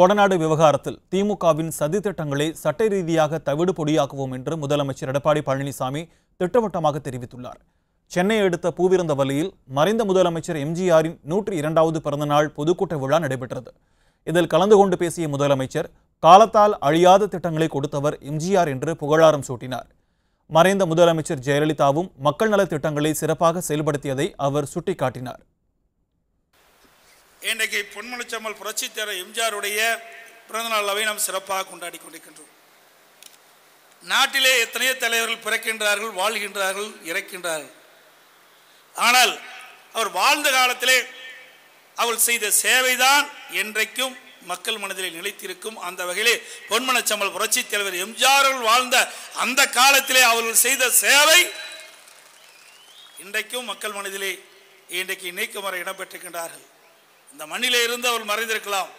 கொடநாடு விவகாரத்தில் திமுகவின் சதி திட்டங்களை சட்ட ரீதியாக தவிடு பொடியாக்குவோம் என்று முதலமைச்சர் எடப்பாடி பழனிசாமி திட்டவட்டமாக தெரிவித்துள்ளார். சென்னை அடுத்த பூவிருந்தவல்லியில் மறைந்த முதலமைச்சர் எம்ஜிஆரின் நூற்றி இரண்டாவது பிறந்தநாள் பொதுக்கூட்ட விழா நடைபெற்றது. இதில் கலந்து கொண்டு பேசிய முதலமைச்சர் காலத்தால் அழியாத திட்டங்களை கொடுத்தவர் எம்ஜிஆர் என்று புகழாரம் சூட்டினார். மறைந்த முதலமைச்சர் ஜெயலலிதாவும் மக்கள் நலத் திட்டங்களை சிறப்பாக செயல்படுத்தியதை அவர் சுட்டிக்காட்டினார். இன்றைக்கு பொன்மனச்சம்மல் புரட்சி தேர எம்ஜிஆருடைய பிறந்தநாள் விழாவை நாம் சிறப்பாக கொண்டாடி கொண்டிருக்கின்றோம். நாட்டிலே எத்தனையோ தலைவர்கள் பிறக்கின்றார்கள் வாழ்கின்றார்கள் இறக்கின்றார்கள். ஆனால் அவர் வாழ்ந்த காலத்திலே அவள் செய்த சேவைதான் என்றைக்கும் மக்கள் மனதிலே நிலைத்திருக்கும். அந்த வகையிலே பொன்மனச்சம்மல் புரட்சித் தலைவர் எம்ஜிஆர் அவர்கள் வாழ்ந்த அந்த காலத்திலே அவர்கள் செய்த சேவை இன்றைக்கும் மக்கள் மனதிலே இன்றைக்கு இணைக்குமாறு இடம்பெற்றிருக்கின்றார்கள். இந்த மண்ணிலே இருந்து அவர் மறைந்திருக்கலாம்.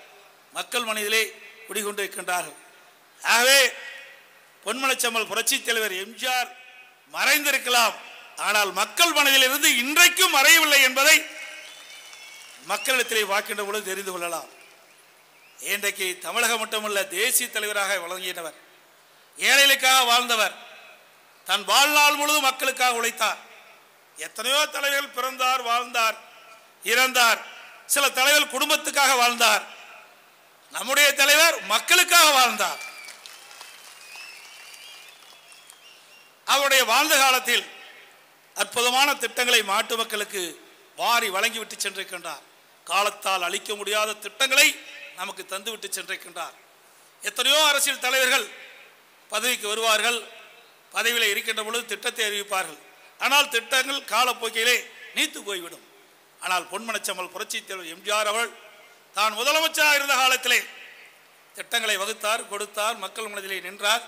மக்கள் மனதிலே குடிகொண்டிருக்கின்றார்கள் ஆகவே பொன்மலைச்சம்மல் புரட்சித் தலைவர் எம்ஜிஆர் மறைந்திருக்கலாம். ஆனால் மக்கள் மனதிலிருந்து இன்றைக்கும் மறையவில்லை என்பதை மக்களிடத்திலே வாக்கின்ற பொழுது தெரிந்து கொள்ளலாம். இன்றைக்கு தமிழகம் மட்டுமல்ல தேசிய தலைவராக வழங்கினவர் ஏழைகளுக்காக வாழ்ந்தவர் தன் வாழ்நாள் முழுவதும் மக்களுக்காக உழைத்தார். எத்தனையோ தலைவர்கள் பிறந்தார் வாழ்ந்தார் இறந்தார். சில தலைவர் குடும்பத்துக்காக வாழ்ந்தார். நம்முடைய தலைவர் மக்களுக்காக வாழ்ந்தார். அவருடைய வாழ்ந்த காலத்தில் அற்புதமான திட்டங்களை மாட்டு மக்களுக்கு வாரி வழங்கிவிட்டு சென்றிருக்கின்றார். காலத்தால் அளிக்க முடியாத திட்டங்களை நமக்கு தந்துவிட்டு சென்றிருக்கின்றார். எத்தனையோ அரசியல் தலைவர்கள் பதவிக்கு வருவார்கள் பதவியில் இருக்கின்ற பொழுது திட்டத்தை அறிவிப்பார்கள். ஆனால் திட்டங்கள் காலப்போக்கிலே நீத்து போய்விடும். ஆனால் பொன்மனச்சம்மல் புரட்சித் தலைவர் எம்ஜிஆர் அவர்கள் தான் முதலமைச்சராக இருந்த காலத்திலே திட்டங்களை வகுத்தார் கொடுத்தார் மக்கள் மனதிலே நின்றார்.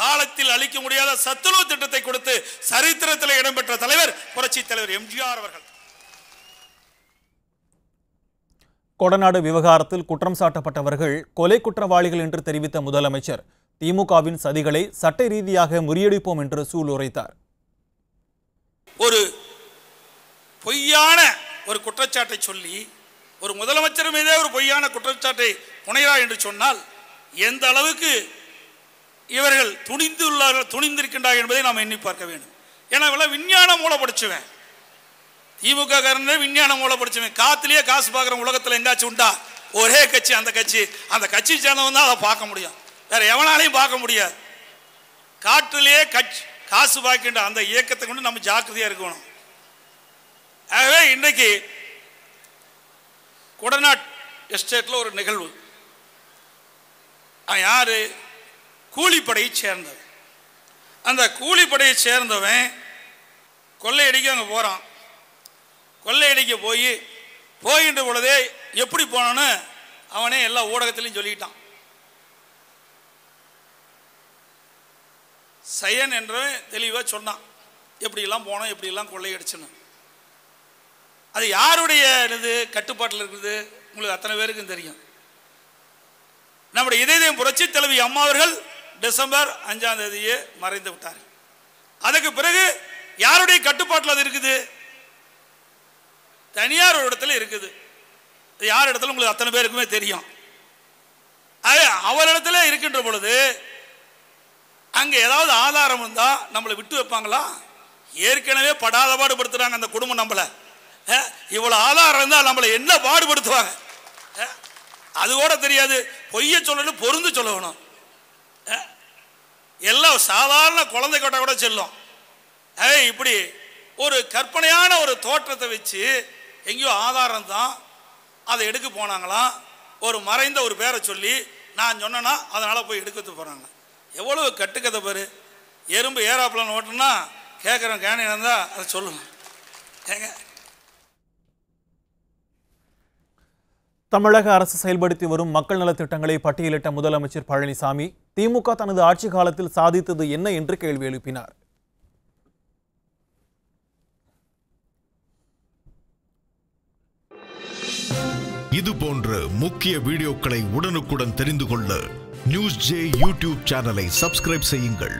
காலத்தில் அளிக்க முடியாத சத்துணவு திட்டத்தை கொடுத்து சரித்திரத்தில் இடம்பெற்ற தலைவர் புரட்சித் தலைவர் எம்ஜிஆர் அவர்கள். கொடநாடு விவகாரத்தில் குற்றம் சாட்டப்பட்டவர்கள் கொலை குற்றவாளிகள் என்று தெரிவித்த முதலமைச்சர் திமுகவின் சதிகளை சட்ட ரீதியாக முறியடிப்போம் என்று சூளுரைத்தார். ஒரு பொய்யான ஒரு குற்றச்சாட்டை சொல்லி ஒரு முதலமைச்சர் மீதே ஒரு பொய்யான குற்றச்சாட்டை புனைகிறார் என்று சொன்னால் எந்த அளவுக்கு இவர்கள் துணிந்துள்ளார்கள் துணிந்திருக்கின்றார்கள் என்பதை நாம் எண்ணி பார்க்க வேண்டும். ஏன்னா இவெல்லாம் விஞ்ஞானம் மூலம் படிச்சுவேன். திமுக காரனே விஞ்ஞானம் மூலம் படிச்சுவேன். காத்துலயே காசு பார்க்குற உலகத்தில் எங்காச்சும் உண்டா? ஒரே கட்சி அந்த கட்சி. அந்த கட்சி சேர்ந்தவன் தான் அதை பார்க்க முடியும். வேற எவனாலையும் பார்க்க முடியாது. காற்றிலேயே கட்சி காசு பார்க்கின்ற அந்த இயக்கத்தை கொண்டு நம்ம ஜாக்கிரதையாக இருக்கணும். ஆகவே இன்றைக்கு குடநாட் எஸ்டேட்டில் ஒரு நிகழ்வு. அவன் யார்? கூலிப்படையை சேர்ந்தவன். அந்த கூலிப்படையை சேர்ந்தவன் கொள்ளையடிக்க அங்கே போகிறான் கொள்ளையடிக்க போய் போகின்ற பொழுதே எப்படி போனான்னு அவனே எல்லா ஊடகத்திலையும் சொல்லிட்டான். சையன் என்றவன் தெளிவாக சொன்னான். எப்படிலாம் போனோம் எப்படிலாம் கொள்ளையடிச்சுன்னு. அது யாருடைய இது கட்டுப்பாட்டில் இருக்குது? உங்களுக்கு அத்தனை பேருக்கும் தெரியும். நம்முடைய இதயம் புரட்சி தலைவி அம்மா அவர்கள் டிசம்பர் அஞ்சாம் தேதியே மறைந்து விட்டார் அதுக்கு பிறகு யாருடைய கட்டுப்பாட்டில் அது இருக்குது? தனியார் ஒரு இடத்துல இருக்குது. அது யார் இடத்துல? உங்களுக்கு அத்தனை பேருக்குமே தெரியும். அது அவரிடத்துல இருக்கின்ற பொழுது அங்கே ஏதாவது ஆதாரம் இருந்தால் நம்மளை விட்டு வைப்பாங்களா? ஏற்கனவே படாத பாடுபடுத்துகிறாங்க அந்த குடும்பம் நம்மளை. அஹ், இவ்வளவு ஆதாரம் இருந்தால் நம்மளை என்ன பாடுபடுத்துவாங்க? அது கூட தெரியாது. பொய்ய சொல்லணும் பொருந்து சொல்லணும். எல்லாம் சாதாரண குழந்தை கொட்டை கூட செல்லும். ஏ இப்படி ஒரு கற்பனையான ஒரு தோற்றத்தை வச்சு எங்கேயோ ஆதாரம் தான் அதை எடுக்க போனாங்களாம் ஒரு மறைந்த ஒரு பேரை சொல்லி நான் சொன்னேன்னா அதனால் போய் எடுக்கிறது போகிறாங்க எவ்வளவு கட்டுக்கதை பாரு. எறும்பு ஏறாப்புலன்னு ஓட்டுனா கேட்குறோம் கேனி இருந்தால் அதை சொல்லுங்க ஏங்க தமிழக அரசு செயல்படுத்தி வரும் மக்கள் நலத்திட்டங்களை பட்டியலிட்ட முதலமைச்சர் பழனிசாமி திமுக தனது ஆட்சி காலத்தில் சாதித்தது என்ன என்று கேள்வி எழுப்பினார். இது போன்ற முக்கிய வீடியோக்களை உடனுக்குடன் தெரிந்து கொள்ள நியூஸ் ஜே யூடியூப் சேனலை சப்ஸ்கிரைப் செய்யுங்கள்.